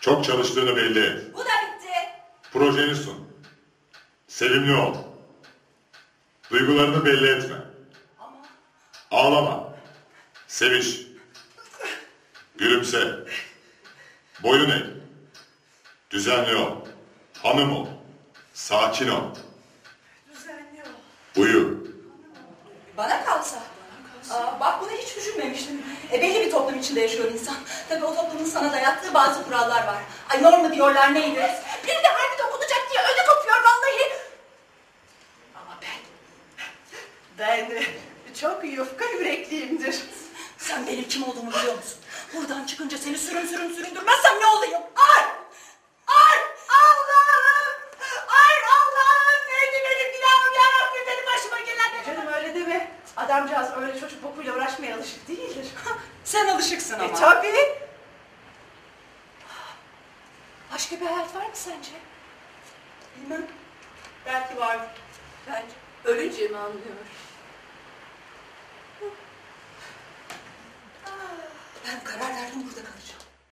Çok çalıştığını belli. Bu da bitti. Projeni sun. Sevimli ol. Duygularını belli etme. Ama Ağlama. Seviş. Gülümse. Boyun eğ. Düzenli ol. Hanım ol. Sakin ol. düzenli ol. Uyu. Bana kalsa. Aa, bak bunu hiç düşünmemiştim. E, belli bir toplum içinde yaşıyor insan. Tabii o toplumun sana dayattığı bazı kurallar var. Ay normu diyorlar neydi? Biri de harbi dokunacak diye öyle kopuyor vallahi. Ama ben, Ben çok yufka yürekliyimdir. sen benim kim olduğumu biliyor musun? Buradan çıkınca seni sürün sürün süründürmezsem adamcağız öyle çocuk bokuyla uğraşmaya alışık değildir. Sen alışıksın e, ama. E tabii. Başka bir hayat var mı sence? Bilmem. Belki var. Bence öleceğimi anlıyor. Ben karar verdim burada kalacağım.